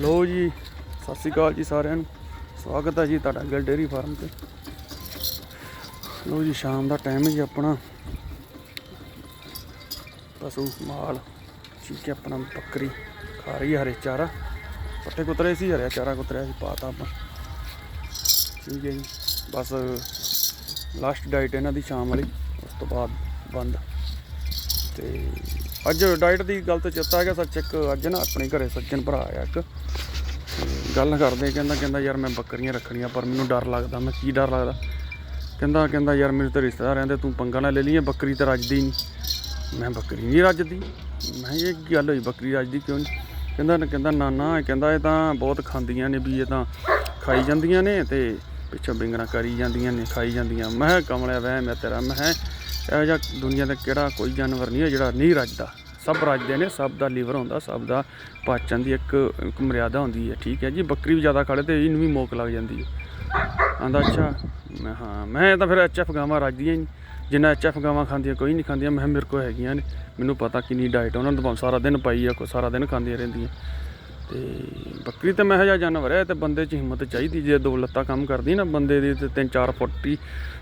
ਲੋ ਜੀ, ਸਤਿ ਸ਼੍ਰੀ ਅਕਾਲ ਜੀ ਸਾਰਿਆਂ ਨੂੰ। ਸਵਾਗਤ ਹੈ ਜੀ ਤੁਹਾਡਾ ਗਿਲ ਡੇਰੀ ਫਾਰਮ ਤੇ। ਲੋ ਜੀ, ਸ਼ਾਮ ਦਾ ਟਾਈਮ ਹੈ ਜੀ ਆਪਣਾ। ਪਸ਼ੂ, ਮਾਲ, ਠੀਕ ਹੈ, ਆਪਣਾ ਬੱਕਰੀ ਖਾ ਰਹੀ ਹੈ ਹਰੇ ਚਾਰਾ। ਪੱਠੇ ਕੁਤਰੇ ਸੀ ਹਰਿਆ ਚਾਰਾ ਕੁਤਰਿਆ ਸੀ ਪਾਤਾ ਆਪਾਂ। ਠੀਕ ਹੈ ਜੀ, ਬਸ ਲਾਸਟ ਡਾਈਟ ਇਹਨਾਂ ਦੀ ਸ਼ਾਮ ਵਾਲੀ, ਉਸ ਤੋਂ ਬਾਅਦ ਬੰਦ। ਤੇ ਅੱਜ ਡਾਈਟ ਦੀ ਗੱਲ ਤੋਂ ਚੇਤਾ ਆ ਗਿਆ, ਸੱਚ ਇੱਕ ਅੱਜ ਨਾ ਆਪਣੇ ਘਰੇ ਸੱਜਣ ਭਰਾ ਆਇਆ ਇੱਕ। ਗੱਲ ਕਰਦੇ ਕਹਿੰਦਾ ਕਹਿੰਦਾ, ਯਾਰ ਮੈਂ ਬੱਕਰੀਆਂ ਰੱਖਣੀਆਂ, ਪਰ ਮੈਨੂੰ ਡਰ ਲੱਗਦਾ, ਮੈਂ ਕੀ ਡਰ ਲੱਗਦਾ? ਕਹਿੰਦਾ ਕਹਿੰਦਾ, ਯਾਰ ਮੇਰੇ ਤੇ ਰਿਸ਼ਤੇਦਾਰ ਰਹਿੰਦੇ, ਤੂੰ ਪੰਗਾ ਨਾ ਲੈ ਲਈਏ, ਬੱਕਰੀ ਤਾਂ ਰੱਜਦੀ ਨਹੀਂ ਮੈਂ ਬੱਕਰੀ ਨਹੀਂ ਰੱਜਦੀ। ਮੈਂ ਕਿਹਾ, ਇਹ ਕੀ ਗੱਲ ਹੋਈ, ਬੱਕਰੀ ਰੱਜਦੀ ਕਿਉਂ ਨਹੀਂ ਕਹਿੰਦਾ ਕਹਿੰਦਾ ਨਾ ਨਾ ਕਹਿੰਦਾ ਇਹ ਤਾਂ ਬਹੁਤ ਖਾਂਦੀਆਂ ਨੇ ਵੀ, ਇਹ ਤਾਂ ਖਾਈ ਜਾਂਦੀਆਂ ਨੇ ਤੇ ਪਿੱਛੋਂ ਬਿੰਗਣਾ ਕਰੀ ਜਾਂਦੀਆਂ ਨੇ, ਖਾਈ ਜਾਂਦੀਆਂ। ਮੈਂ ਕਿਹਾ, ਕਮਲਿਆ ਵਹਿ ਮੈਂ ਤੇਰਾ। ਮੈਂ ਇਹੋ ਜਿਹਾ ਦੁਨੀਆ ਦਾ ਕਿਹੜਾ ਕੋਈ ਜਾਨਵਰ ਨਹੀਂ ਹੈ ਜਿਹੜਾ ਨਹੀਂ ਰੱਜਦਾ। ਸਭ ਰੱਜਦੇ ਨੇ, ਸਭ ਦਾ ਲੀਵਰ ਹੁੰਦਾ, ਸਭ ਦਾ ਪਾਚਨ ਦੀ ਇੱਕ ਇੱਕ ਮਰਿਆਦਾ ਹੁੰਦੀ ਹੈ, ਠੀਕ ਹੈ ਜੀ? ਬੱਕਰੀ ਵੀ ਜ਼ਿਆਦਾ ਖਾਲੇ ਤੇ ਇਹਨੂੰ ਵੀ ਮੋਕ ਲੱਗ ਜਾਂਦੀ ਹੈ। ਆਂਦਾ ਅੱਛਾ, ਮੈਂ ਹਾਂ, ਮੈਂ ਤਾਂ ਫਿਰ ਐਚਐਫ ਗਾਵਾਂ ਰੱਜਦੀਆਂ ਹੀ ਨਹੀਂ। ਜਿੰਨਾ ਐਚਐਫ ਗਾਵਾਂ ਖਾਂਦੀਆਂ, ਕੋਈ ਨਹੀਂ ਖਾਂਦੀਆਂ, ਮੈਂ ਮੇਰੇ ਕੋਲ ਹੈਗੀਆਂ ਨੇ। ਮੈਨੂੰ ਪਤਾ ਕਿੰਨੀ ਡਾਈਟ ਉਹਨਾਂ ਨੂੰ ਤਾਂ ਸਾਰਾ ਦਿਨ ਪਾਈ ਆ, ਕੋਈ ਸਾਰਾ ਦਿਨ ਖਾਂਦੀਆਂ ਰਹਿੰਦੀਆਂ। ਤੇ ਬੱਕਰੀ ਤਾਂ ਮੈਂ ਜਿਹਾ ਜਾਨਵਰ ਹੈ, ਤੇ ਬੰਦੇ 'ਚ ਹਿੰਮਤ ਚਾਹੀਦੀ, ਜੇ ਦੋ ਲੱਤਾਂ ਕੰਮ ਕਰਦੀ ਨਾ ਬੰਦੇ ਦੀ, ਤੇ 3-4 ਫੁੱਟੀ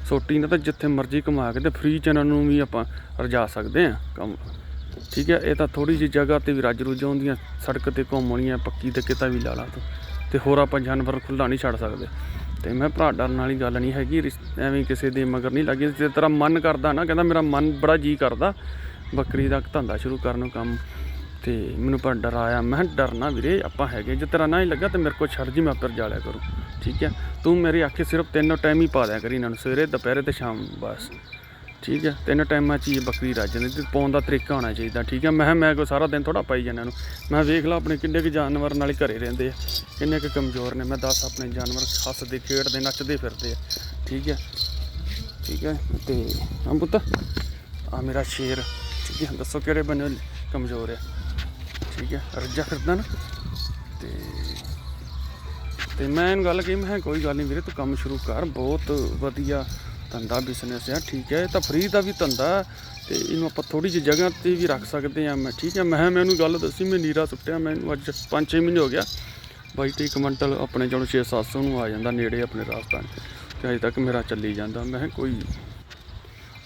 ਸੋਟੀ ਨਾ, ਤਾਂ ਜਿੱਥੇ ਮਰਜ਼ੀ ਕਮਾ ਕੇ ਤੇ ਫ੍ਰੀ ਚ ਇਹਨਾਂ ਨੂੰ ਵੀ ਆਪਾਂ ਰਜਾ ਸਕਦੇ ਆ ਕੰਮ। ਠੀਕ ਹੈ, ਇਹ ਤਾਂ ਥੋੜੀ ਜਿਹੀ ਜਗ੍ਹਾ ਤੇ ਵੀ ਰੱਜ ਰੁੱਝ ਆਉਂਦੀਆਂ, ਸੜਕ ਤੇ ਘੁੰਮਣੀਆਂ ਪੱਕੀ ਤੇ ਕਿਤਾ ਵੀ ਲਾ ਲਾ ਤੂੰ। ਤੇ ਹੋਰ ਆਪਾਂ ਜਾਨਵਰ ਖੁੱਲਾ ਨਹੀਂ ਛੱਡ ਸਕਦੇ। ਤੇ ਮੈਂ ਭਰਾ ਡਰਨ ਵਾਲੀ ਗੱਲ ਨਹੀਂ ਹੈਗੀ, ਰਿਸ- ਐਵੇਂ ਕਿਸੇ ਦੇ ਮਗਰ ਨਹੀਂ ਲੱਗੀ। ਜੇ ਤੇਰਾ ਮਨ ਕਰਦਾ ਨਾ, ਕਹਿੰਦਾ ਮੇਰਾ ਮਨ ਬੜਾ ਜੀ ਕਰਦਾ, ਬੱਕਰੀ ਦਾ ਧੰਦਾ ਸ਼ੁਰੂ ਕਰਨ ਨੂੰ ਕੰਮ। ਤੇ ਮੈਨੂੰ ਪਰ ਡਰ ਆਇਆ ਮੈਂ ਕਿਹਾ, ਡਰਨਾ ਵੀਰੇ, ਆਪਾਂ ਹੈਗੇ ਜੇ ਤੇਰਾ ਨਾ ਹੀ ਲੱਗਾ ਤੇ ਮੇਰੇ ਕੋਲ ਛੱਡ ਜੀ, ਮੈਂ ਆਪਰ ਜਾਲਿਆ ਕਰੂ। ਠੀਕ ਹੈ? ਤੂੰ ਮੇਰੀ ਆਖੇ ਸਿਰਫ ਤਿੰਨ ਟਾਈਮ ਹੀ ਪਾ ਦਿਆ ਕਰੀ ਇਹਨਾਂ ਨੂੰ, ਸਵੇਰੇ, ਦੁਪਹਿਰੇ ਤੇ ਸ਼ਾਮ, ਬਸ। ਠੀਕ ਹੈ, ਤਿੰਨ ਟਾਈਮਾਂ 'ਚ ਬੱਕਰੀ ਰੱਜ ਜਾਂਦੀ ਤੇ ਪਾਉਣ ਦਾ ਤਰੀਕਾ ਹੋਣਾ ਚਾਹੀਦਾ, ਠੀਕ ਹੈ। ਮੈਂ ਕਿਹਾ, ਮੈਂ ਕੋਈ ਸਾਰਾ ਦਿਨ ਥੋੜਾ ਪਾਈ ਜਾਂਦਾ ਇਹਨੂੰ ਮੈਂ ਵੇਖ ਲਾ ਆਪਣੇ ਕਿੰਨੇ ਕੁ ਜਾਨਵਰ ਨਾਲ ਹੀ ਘਰੇ ਰਹਿੰਦੇ ਆ, ਕਿੰਨੇ ਕੁ ਕਮਜ਼ੋਰ ਨੇ। ਮੈਂ ਦੱਸ ਆਪਣੇ ਜਾਨਵਰ ਹੱਸਦੇ, ਖੇਡਦੇ, ਨੱਚਦੇ ਫਿਰਦੇ ਆ, ਠੀਕ ਹੈ। ਠੀਕ ਹੈ, ਤੇ ਹਾਂ ਪੁੱਤ ਆ ਮੇਰਾ ਸ਼ੇਰ, ਠੀਕ ਹੈ, ਦੱਸੋ ਕਿਹੜੇ ਬੰਨੇ ਕਮਜ਼ੋਰ ਹੈ ਠੀਕ ਹੈ, ਰੱਜਾ ਫਿਰਦਾ ਨਾ। ਤੇ ਤੇ ਮੈਂ ਇਹਨੂੰ ਗੱਲ ਕਹੀ, ਮੈਂ ਕਿਹਾ, ਕੋਈ ਗੱਲ ਨਹੀਂ ਵੀਰੇ, ਤੂੰ ਕੰਮ ਸ਼ੁਰੂ ਕਰ, ਬਹੁਤ ਵਧੀਆ ਧੰਦਾ ਬਿਜ਼ਨਸ ਆ, ਠੀਕ ਹੈ ਇਹ ਤਾਂ ਫ੍ਰੀ ਦਾ ਵੀ ਧੰਦਾ ਹੈ ਤੇ ਇਹਨੂੰ ਆਪਾਂ ਥੋੜੀ ਜਿਹੀ ਜਗ੍ਹਾ ਤੇ ਵੀ ਰੱਖ ਸਕਦੇ ਆ ਮੈਂ, ਠੀਕ ਹੈ ਮੈਂ ਕਿਹਾ ਮੈਨੂੰ ਗੱਲ ਦੱਸੀ, ਮੈਂ ਨੀਰਾ ਸੁੱਟਿਆ ਮੈਨੂੰ ਅੱਜ 5-6 ਮਹੀਨੇ ਹੋ ਗਿਆ। ਬਾਈ ਤੇ ਕੁਇੰਟਲ ਆਪਣੇ ਚੋਂ 6-700 ਨੂੰ ਆ ਜਾਂਦਾ ਨੇੜੇ ਆਪਣੇ ਰਾਜਸਥਾਨ ਤੇ ਅਜੇ ਤੱਕ ਮੇਰਾ ਚੱਲੀ ਜਾਂਦਾ। ਮੈਂ ਕਿਹਾ ਕੋਈ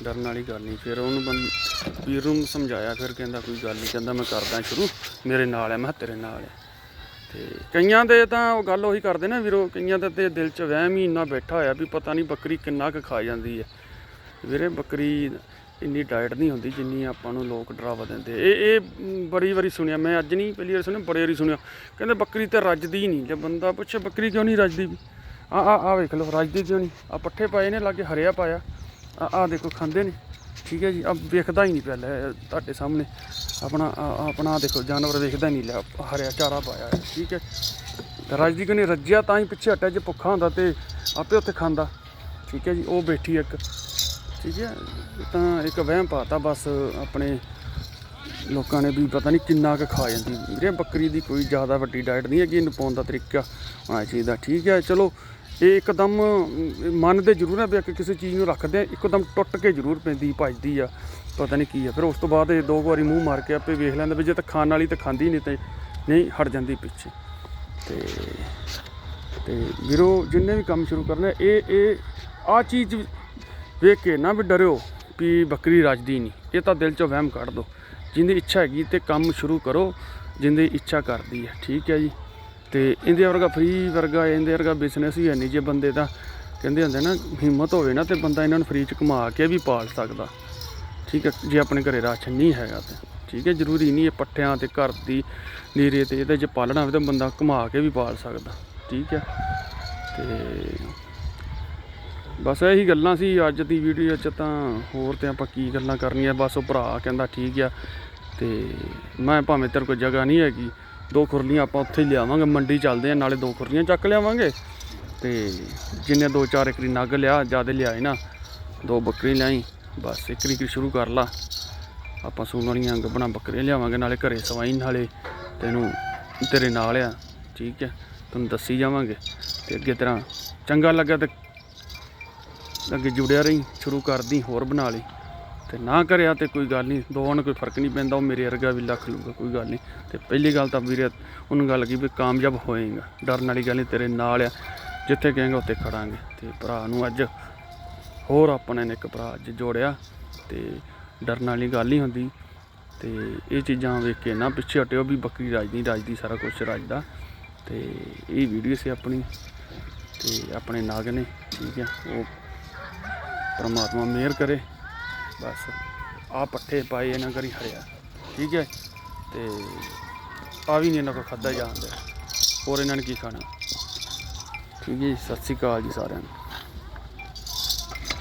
ਡਰਨ ਵਾਲੀ ਗੱਲ ਨਹੀਂ ਫਿਰ ਉਹਨੂੰ ਬੰਦ ਵੀਰ ਨੂੰ ਸਮਝਾਇਆ, ਫਿਰ ਕਹਿੰਦਾ ਕੋਈ ਗੱਲ ਨਹੀਂ ਕਹਿੰਦਾ ਮੈਂ ਕਰਦਾ ਸ਼ੁਰੂ, ਮੇਰੇ ਨਾਲ ਹੈ ਮੈਂ ਤੇਰੇ ਨਾਲ ਹੈ ਤੇ ਕਈਆਂ ਦੇ ਤਾਂ ਉਹ ਗੱਲ ਉਹੀ ਕਰਦੇ ਨੇ ਵੀਰੋ, ਕਈਆਂ ਦੇ ਤੇ ਦਿਲ 'ਚ ਵਹਿਮ ਹੀ ਇੰਨਾ ਬੈਠਾ ਹੋਇਆ ਵੀ ਪਤਾ ਨਹੀਂ ਬੱਕਰੀ ਕਿੰਨਾ ਕੁ ਖਾ ਜਾਂਦੀ ਹੈ। ਵੀਰੇ ਬੱਕਰੀ ਇੰਨੀ ਡਾਈਟ ਨਹੀਂ ਹੁੰਦੀ ਜਿੰਨੀ ਆਪਾਂ ਨੂੰ ਲੋਕ ਡਰਾਵਾ ਦਿੰਦੇ। ਇਹ ਇਹ ਬੜੀ ਵਾਰੀ ਸੁਣਿਆ, ਮੈਂ ਅੱਜ ਨਹੀਂ ਪਹਿਲੀ ਵਾਰ ਸੁਣਿਆ, ਬੜੀ ਵਾਰੀ ਸੁਣਿਆ। ਕਹਿੰਦੇ ਬੱਕਰੀ ਤੇ ਰੱਜਦੀ ਨਹੀਂ। ਜੇ ਬੰਦਾ ਪੁੱਛੇ ਬੱਕਰੀ ਕਿਉਂ ਨਹੀਂ ਰੱਜਦੀ ਆ ਆ ਆ ਵੇਖ ਲਓ, ਰੱਜਦੀ ਕਿਉਂ ਨਹੀਂ? ਆ ਪੱਠੇ ਪਾਏ ਨੇ, ਲਾਗੇ ਹਰਿਆ ਪਾਇਆ। ਆ ਆ ਦੇਖੋ, ਖਾਂਦੇ ਨੇ। ਠੀਕ ਹੈ ਜੀ ਆ ਵੇਖਦਾ ਹੀ ਨਹੀਂ ਪਿਆ, ਲੈ ਤੁਹਾਡੇ ਸਾਹਮਣੇ। ਆਪਣਾ ਆਪਣਾ ਦੇਖੋ, ਜਾਨਵਰ ਵੇਖਦਾ ਹੀ ਨਹੀਂ ਲਿਆ ਹਰਿਆ ਚਾਰਾ ਪਾਇਆ ਹੈ ਠੀਕ ਹੈ। ਤੇ ਰਾਜਦੀ ਕੋ ਨਹੀਂ ਰੱਜਿਆ ਤਾਂ ਹੀ ਪਿੱਛੇ ਹਟਿਆ, ਜੇ ਭੁੱਖਾ ਹੁੰਦਾ ਤੇ ਆਪੇ ਉੱਥੇ ਖਾਂਦਾ। ਠੀਕ ਹੈ ਜੀ, ਉਹ ਬੈਠੀ ਇੱਕ। ਠੀਕ ਹੈ ਤਾਂ ਇੱਕ ਵਹਿਮ ਪਾਤਾ ਬਸ ਆਪਣੇ ਲੋਕਾਂ ਨੇ ਵੀ ਪਤਾ ਨਹੀਂ ਕਿੰਨਾ ਕੁ ਖਾ ਜਾਂਦੀ। ਵੀਰੇ, ਬੱਕਰੀ ਦੀ ਕੋਈ ਜ਼ਿਆਦਾ ਵੱਡੀ ਡਾਈਟ ਨਹੀਂ ਹੈਗੀ, ਇਹਨੂੰ ਪਾਉਣ ਦਾ ਤਰੀਕਾ ਹੋਣਾ ਚਾਹੀਦਾ। ਠੀਕ ਹੈ, ਚਲੋ ਇਹ ਇੱਕਦਮ ਮੰਨਦੇ ਜ਼ਰੂਰ ਹੈ ਵੀ ਕਿ ਕਿਸੇ ਚੀਜ਼ ਨੂੰ ਰੱਖਦੇ ਆ, ਇੱਕਦਮ ਟੁੱਟ ਕੇ ਜ਼ਰੂਰ ਪੈਂਦੀ, ਭੱਜਦੀ ਆ, ਪਤਾ ਨਹੀਂ ਕੀ ਆ। ਫਿਰ ਉਸ ਤੋਂ ਬਾਅਦ ਇਹ ਦੋ ਕੁ ਵਾਰੀ ਮੂੰਹ ਮਾਰ ਕੇ ਆਪੇ ਵੇਖ ਲੈਂਦੇ ਵੀ ਜੇ ਤਾਂ ਖਾਣ ਵਾਲੀ ਤਾਂ ਖਾਂਦੀ ਨਹੀਂ ਤੇ ਨਹੀਂ, ਹਟ ਜਾਂਦੀ ਪਿੱਛੇ। ਤੇ ਤੇ ਵੀਰੋ, ਜਿੰਨੇ ਵੀ ਕੰਮ ਸ਼ੁਰੂ ਕਰਨਾ, ਇਹ ਇਹ, ਆ ਚੀਜ਼ ਵੇਖ ਕੇ ਨਾ ਵੀ ਡਰਿਓ ਵੀ ਬੱਕਰੀ ਰੱਜਦੀ ਨਹੀਂ। ਇਹ ਤਾਂ ਦਿਲ ਚੋਂ ਵਹਿਮ ਕੱਢ ਦਿਓ ਜਿੰਦੀ ਇੱਛਾ ਹੈਗੀ ਤੇ ਕੰਮ ਸ਼ੁਰੂ ਕਰੋ, ਜਿੰਦੀ ਇੱਛਾ ਕਰਦੀ ਹੈ ਠੀਕ ਹੈ ਜੀ? ਤੇ ਇਹਦੇ ਵਰਗਾ ਫ੍ਰੀ ਵਰਗਾ ਇਹਦੇ ਵਰਗਾ ਬਿਜ਼ਨਸ ਹੀ ਹੈ ਨਹੀਂ ਜੇ ਬੰਦੇ ਦਾ। ਕਹਿੰਦੇ ਹੁੰਦੇ ਨਾ, ਹਿੰਮਤ ਹੋਵੇ ਨਾ ਤੇ ਬੰਦਾ ਇਹਨਾਂ ਨੂੰ ਫ੍ਰੀ ਚ ਕਮਾ ਕੇ ਵੀ ਪਾਲ ਸਕਦਾ। ਠੀਕ ਹੈ, ਜੇ ਆਪਣੇ ਘਰੇ ਰਾਸ਼ਨ ਨਹੀਂ ਹੈਗਾ ਤੇ। ਠੀਕ ਹੈ, ਜ਼ਰੂਰੀ ਨਹੀਂ ਇਹ ਪੱਠਿਆਂ ਤੇ ਘਰ ਦੀ ਨੀਰੇ ਤੇ ਇਹਦੇ ਚ ਪਾਲਣਾ ਹੋਵੇ ਤਾਂ ਬੰਦਾ ਕਮਾ ਕੇ ਵੀ ਪਾਲ ਸਕਦਾ। ਠੀਕ ਹੈ, ਤੇ ਬਸ ਇਹੀ ਗੱਲਾਂ ਸੀ ਅੱਜ ਦੀ ਵੀਡੀਓ 'ਚ ਤਾਂ। ਹੋਰ ਤੇ ਆਪਾਂ ਕੀ ਗੱਲਾਂ ਕਰਨੀਆਂ, ਬਸ ਉਹ ਭਰਾ ਕਹਿੰਦਾ ਠੀਕ ਆ। ਤੇ ਮੈਂ ਭਾਵੇਂ ਤੇਰੇ ਕੋਲ ਜਗ੍ਹਾ ਨਹੀਂ ਹੈਗੀ। ਦੋ ਖੁਰਲੀਆਂ ਆਪਾਂ ਉੱਥੇ ਹੀ ਲਿਆਵਾਂਗੇ, ਮੰਡੀ ਚੱਲਦੇ ਆ, ਨਾਲੇ ਦੋ ਖੁਰਲੀਆਂ ਚੱਕ ਲਿਆਵਾਂਗੇ। ਤੇ ਜਿੰਨੇ ਦੋ ਚਾਰ ਏਕੜੀ ਨਗ ਲਿਆ, ਜ਼ਿਆਦਾ ਲਿਆਏ ਨਾ, ਦੋ ਬੱਕਰੀ ਲਿਆਈ, ਬਸ ਏਕੜੀ ਕੀ ਸ਼ੁਰੂ ਕਰ ਲਾ। ਆਪਾਂ ਸੂਣੀਆਂ ਗੱਬਣਾ ਬੱਕਰੀਆਂ ਲਿਆਵਾਂਗੇ, ਨਾਲੇ ਘਰੇ ਸਵਾਈ ਨਾਲੇ ਤੈਨੂੰ ਤੇਰੇ ਨਾਲ ਆ, ਠੀਕ ਹੈ ਤੁਹਾਨੂੰ ਦੱਸੀ ਜਾਵਾਂਗੇ। ਤੇ ਅੱਗੇ ਤਰ੍ਹਾਂ ਚੰਗਾ ਲੱਗਾ ਤੇ ਅੱਗੇ ਜੁੜਿਆ ਰਹੀ, ਸ਼ੁਰੂ ਕਰਦੀ, ਹੋਰ ਬਣਾ ਲਈ। ਤੇ ਨਾ ਕਰਿਆ ਤੇ ਕੋਈ ਗੱਲ ਨਹੀਂ ਦੋਵਾਂ ਨੂੰ ਕੋਈ ਫ਼ਰਕ ਨਹੀਂ ਪੈਂਦਾ, ਉਹ ਮੇਰੇ ਵਰਗਾ ਵੀ ਲੱਖ ਲੂਗਾ ਕੋਈ ਗੱਲ ਨਹੀਂ। ਤੇ ਪਹਿਲੀ ਗੱਲ ਤਾਂ ਵੀਰੇ, ਉਹਨੂੰ ਗੱਲ ਕੀ ਵੀ ਕਾਮਯਾਬ ਹੋਏਗਾ, ਡਰਨ ਵਾਲੀ ਗੱਲ ਨਹੀਂ, ਤੇਰੇ ਨਾਲ ਆ, ਜਿੱਥੇ ਕਹੇਗਾ ਉੱਥੇ ਖੜਾਂਗੇ। ਤੇ ਭਰਾ ਨੂੰ ਅੱਜ ਹੋਰ ਆਪਣੇ ਨੇ ਇੱਕ ਭਰਾ ਅੱਜ ਜੋੜਿਆ, ਤੇ ਡਰਨ ਵਾਲੀ ਗੱਲ ਨਹੀਂ ਹੁੰਦੀ। ਤੇ ਇਹ ਚੀਜ਼ਾਂ ਵੇਖ ਕੇ ਨਾ ਪਿੱਛੇ ਹਟਿਓ ਵੀ ਬੱਕਰੀ ਰਾਜਦੀ ਰਾਜਦੀ, ਸਾਰਾ ਕੁਝ ਰਾਜਦਾ। ਤੇ ਇਹ ਵੀਡੀਓ ਸੀ ਆਪਣੀ, ਤੇ ਆਪਣੇ ਨਾਗ ਨੇ, ਠੀਕ ਹੈ ਉਹ ਪਰਮਾਤਮਾ ਮਿਹਰ ਕਰੇ। ਬਸ। ਆ ਪੱਠੇ ਪਾਏ ਇਹਨਾਂ ਕਰੀ ਹਰਿਆ ਠੀਕ ਹੈ? ਤੇ ਆ ਵੀ ਨਹੀਂ ਇਹਨਾਂ ਕੋ ਖਾਦਾ ਜਾਂਦਾ ਹੋਰ ਇਹਨਾਂ ਨੇ ਕੀ ਖਾਣਾ? ਠੀਕ ਹੈ ਜੀ, ਸਤਿ ਸ਼੍ਰੀ ਅਕਾਲ ਜੀ ਸਾਰਿਆਂ ਨੂੰ।